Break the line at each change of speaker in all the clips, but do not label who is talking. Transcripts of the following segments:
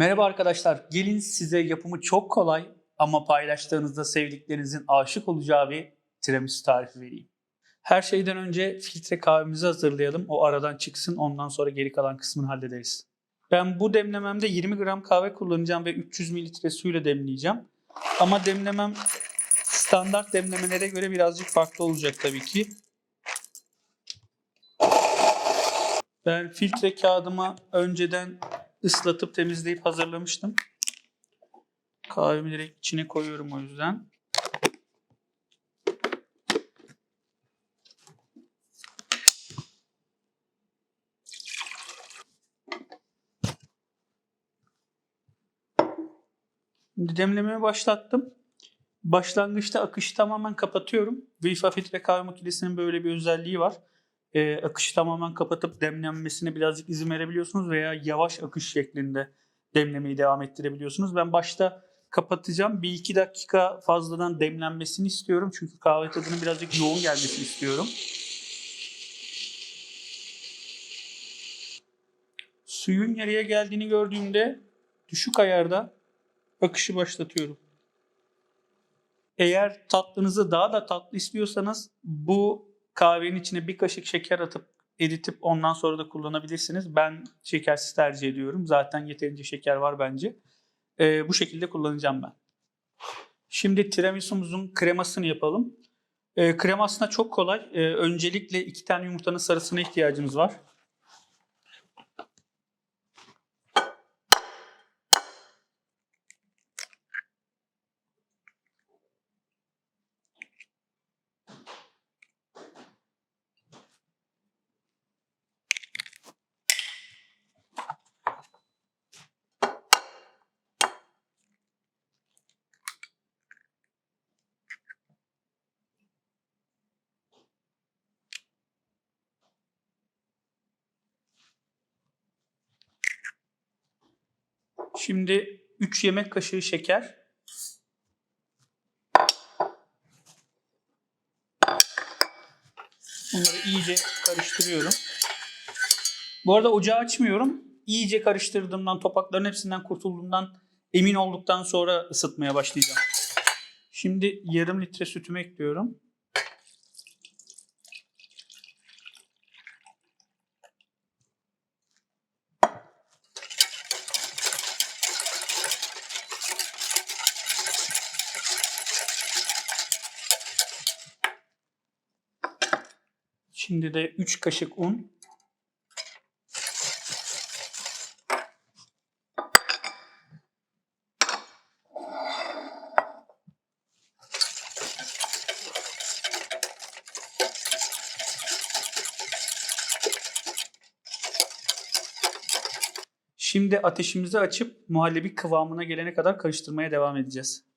Merhaba arkadaşlar. Gelin size yapımı çok kolay ama paylaştığınızda sevdiklerinizin aşık olacağı bir tiramisu tarifi vereyim. Her şeyden önce filtre kahvemizi hazırlayalım. O aradan çıksın ondan sonra geri kalan kısmını hallederiz. Ben bu demlememde 20 gram kahve kullanacağım ve 300 mililitre suyla demleyeceğim. Ama demlemem standart demlemelere göre birazcık farklı olacak tabii ki. Ben filtre kağıdımı önceden ıslatıp temizleyip hazırlamıştım. Kahvemi direkt içine koyuyorum o yüzden. Demlemeye başlattım. Başlangıçta akışı tamamen kapatıyorum. Vifa filtre kahve makinesinin böyle bir özelliği var. Ee, akışı tamamen kapatıp demlenmesine birazcık izin verebiliyorsunuz veya yavaş akış şeklinde demlemeyi devam ettirebiliyorsunuz. Ben başta kapatacağım. Bir iki dakika fazladan demlenmesini istiyorum. Çünkü kahve tadının birazcık yoğun gelmesini istiyorum. Suyun yarıya geldiğini gördüğümde düşük ayarda akışı başlatıyorum. Eğer tatlınızı daha da tatlı istiyorsanız bu kahvenin içine bir kaşık şeker atıp eritip ondan sonra da kullanabilirsiniz. Ben şekersiz tercih ediyorum. Zaten yeterince şeker var bence. Ee, bu şekilde kullanacağım ben. Şimdi tiramisu'muzun kremasını yapalım. Ee, krema aslında çok kolay. Ee, öncelikle iki tane yumurtanın sarısına ihtiyacımız var. Şimdi 3 yemek kaşığı şeker. Bunları iyice karıştırıyorum. Bu arada ocağı açmıyorum. İyice karıştırdığımdan, topakların hepsinden kurtulduğumdan emin olduktan sonra ısıtmaya başlayacağım. Şimdi yarım litre sütümü ekliyorum. Şimdi de 3 kaşık un. Şimdi ateşimizi açıp muhallebi kıvamına gelene kadar karıştırmaya devam edeceğiz.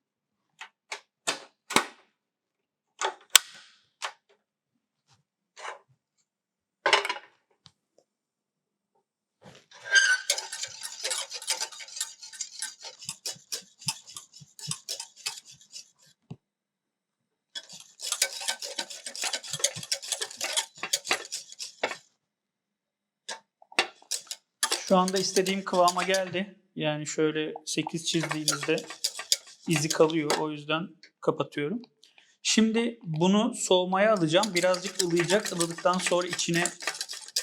Şu anda istediğim kıvama geldi. Yani şöyle 8 çizdiğinizde izi kalıyor. O yüzden kapatıyorum. Şimdi bunu soğumaya alacağım. Birazcık ılıyacak. Ilıdıktan sonra içine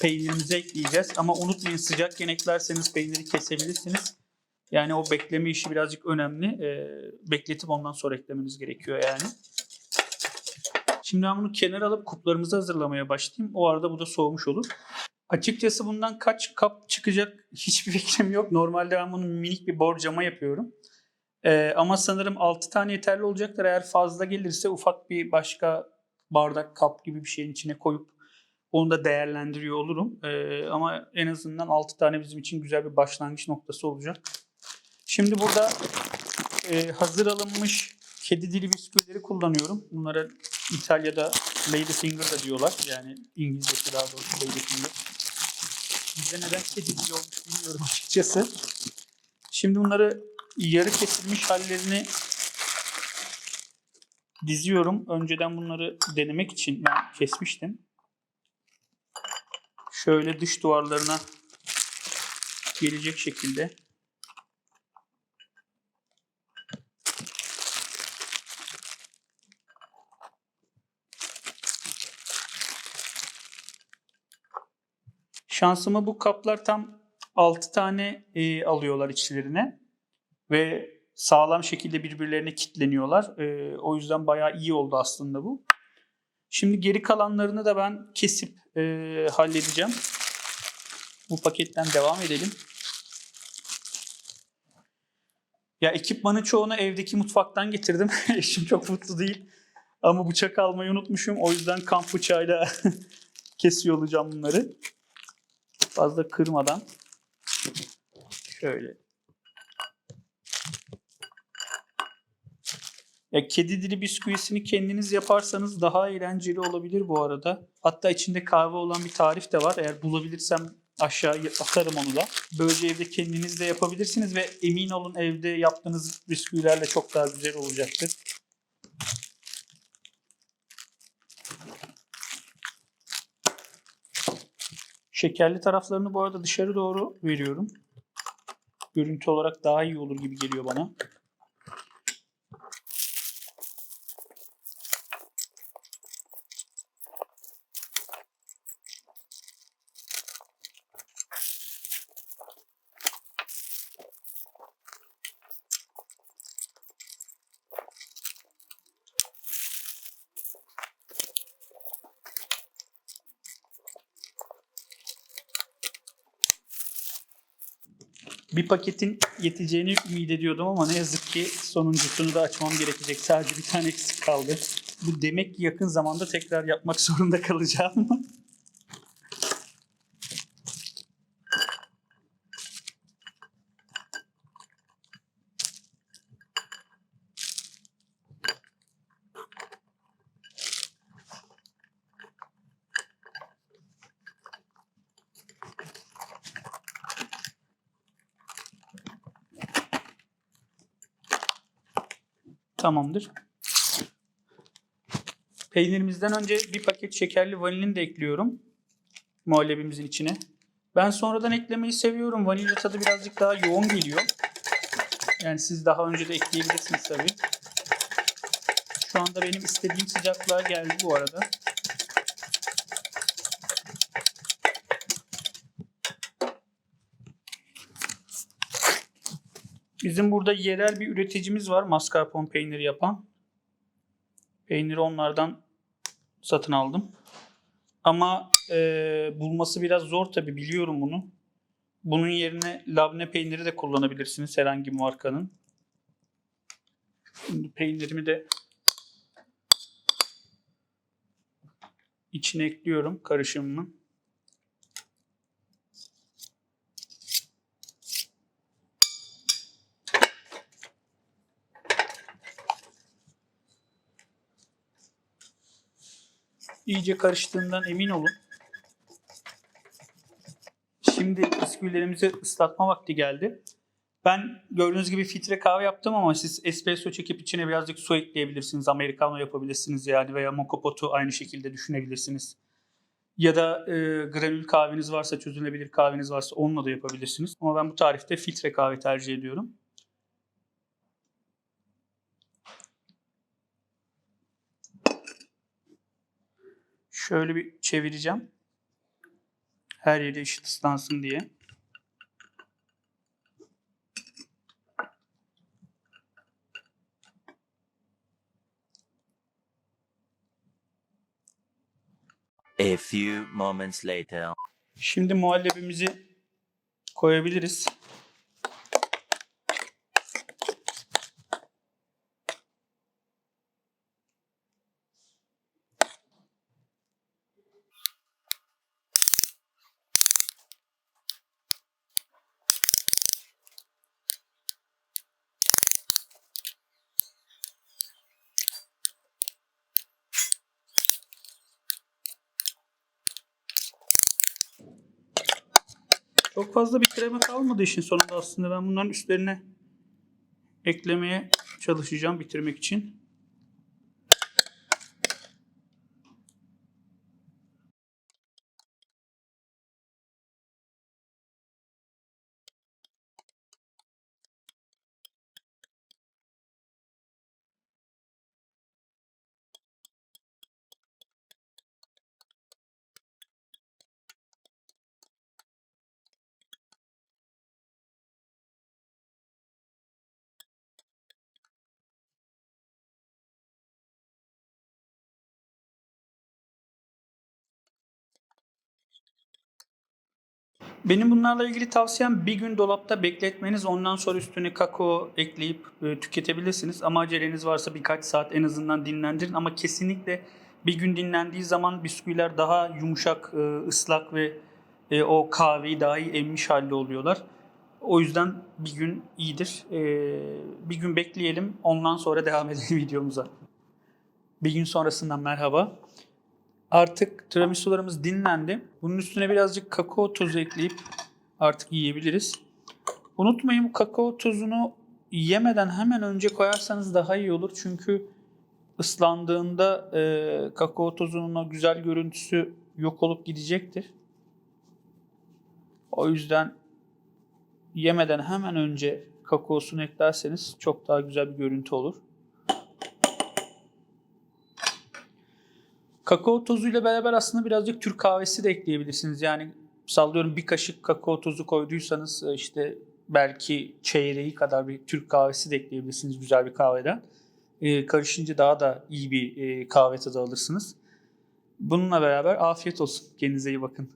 peynirimizi ekleyeceğiz. Ama unutmayın sıcakken eklerseniz peyniri kesebilirsiniz. Yani o bekleme işi birazcık önemli. Ee, bekletip ondan sonra eklemeniz gerekiyor yani. Şimdi ben bunu kenara alıp kuplarımızı hazırlamaya başlayayım. O arada bu da soğumuş olur. Açıkçası bundan kaç kap çıkacak hiçbir fikrim yok. Normalde ben bunu minik bir borcama yapıyorum. Ee, ama sanırım 6 tane yeterli olacaktır. Eğer fazla gelirse ufak bir başka bardak kap gibi bir şeyin içine koyup onu da değerlendiriyor olurum. Ee, ama en azından 6 tane bizim için güzel bir başlangıç noktası olacak. Şimdi burada e, hazır alınmış kedi dili bisküvileri kullanıyorum. Bunlara İtalya'da Ladyfinger da diyorlar. Yani İngilizcesi daha doğrusu Ladyfinger. Bizde neden kedi dili olmuş bilmiyorum açıkçası. Şimdi bunları yarı kesilmiş hallerini diziyorum. Önceden bunları denemek için ben kesmiştim. Şöyle dış duvarlarına gelecek şekilde Şansıma bu kaplar tam 6 tane e, alıyorlar içlerine ve sağlam şekilde birbirlerine kilitleniyorlar. E, o yüzden bayağı iyi oldu aslında bu. Şimdi geri kalanlarını da ben kesip e, halledeceğim. Bu paketten devam edelim. Ya ekipmanın çoğunu evdeki mutfaktan getirdim. Eşim çok mutlu değil. Ama bıçak almayı unutmuşum. O yüzden kamp bıçağıyla kesiyor olacağım bunları. Fazla kırmadan. Şöyle. Ya kedi dili bisküvisini kendiniz yaparsanız daha eğlenceli olabilir bu arada. Hatta içinde kahve olan bir tarif de var. Eğer bulabilirsem aşağıya atarım onu da. Böylece evde kendiniz de yapabilirsiniz ve emin olun evde yaptığınız bisküvilerle çok daha güzel olacaktır. Şekerli taraflarını bu arada dışarı doğru veriyorum. Görüntü olarak daha iyi olur gibi geliyor bana. Bir paketin yeteceğini ümit ediyordum ama ne yazık ki sonuncusunu da açmam gerekecek. Sadece bir tane eksik kaldı. Bu demek ki yakın zamanda tekrar yapmak zorunda kalacağım. Tamamdır. Peynirimizden önce bir paket şekerli vanilin de ekliyorum. Muhallebimizin içine. Ben sonradan eklemeyi seviyorum. Vanilya tadı birazcık daha yoğun geliyor. Yani siz daha önce de ekleyebilirsiniz tabii. Şu anda benim istediğim sıcaklığa geldi bu arada. Bizim burada yerel bir üreticimiz var mascarpone peyniri yapan. Peyniri onlardan satın aldım. Ama e, bulması biraz zor tabi biliyorum bunu. Bunun yerine labne peyniri de kullanabilirsiniz herhangi markanın. Şimdi peynirimi de içine ekliyorum karışımımı. İyice karıştığından emin olun. Şimdi bisküvilerimizi ıslatma vakti geldi. Ben gördüğünüz gibi filtre kahve yaptım ama siz espresso çekip içine birazcık su ekleyebilirsiniz. Americano yapabilirsiniz yani veya moka aynı şekilde düşünebilirsiniz. Ya da e, granül kahveniz varsa, çözülebilir kahveniz varsa onunla da yapabilirsiniz. Ama ben bu tarifte filtre kahve tercih ediyorum. Şöyle bir çevireceğim. Her yeri eşit ıslansın diye.
A few moments later.
Şimdi muhallebimizi koyabiliriz. Çok fazla bir krema kalmadı işin sonunda aslında. Ben bunların üstlerine eklemeye çalışacağım bitirmek için. Benim bunlarla ilgili tavsiyem bir gün dolapta bekletmeniz. Ondan sonra üstüne kakao ekleyip e, tüketebilirsiniz. Ama aceleniz varsa birkaç saat en azından dinlendirin. Ama kesinlikle bir gün dinlendiği zaman bisküviler daha yumuşak, e, ıslak ve e, o kahveyi daha iyi emmiş halde oluyorlar. O yüzden bir gün iyidir. E, bir gün bekleyelim. Ondan sonra devam edelim videomuza. Bir gün sonrasından merhaba. Artık tiramisularımız dinlendi. Bunun üstüne birazcık kakao tozu ekleyip artık yiyebiliriz. Unutmayın bu kakao tozunu yemeden hemen önce koyarsanız daha iyi olur. Çünkü ıslandığında e, kakao tozunun o güzel görüntüsü yok olup gidecektir. O yüzden yemeden hemen önce kakaosunu eklerseniz çok daha güzel bir görüntü olur. Kakao tozuyla beraber aslında birazcık Türk kahvesi de ekleyebilirsiniz. Yani sallıyorum bir kaşık kakao tozu koyduysanız e, işte belki çeyreği kadar bir Türk kahvesi de ekleyebilirsiniz güzel bir kahveden. E, karışınca daha da iyi bir e, kahve tadı alırsınız. Bununla beraber afiyet olsun. Kendinize iyi bakın.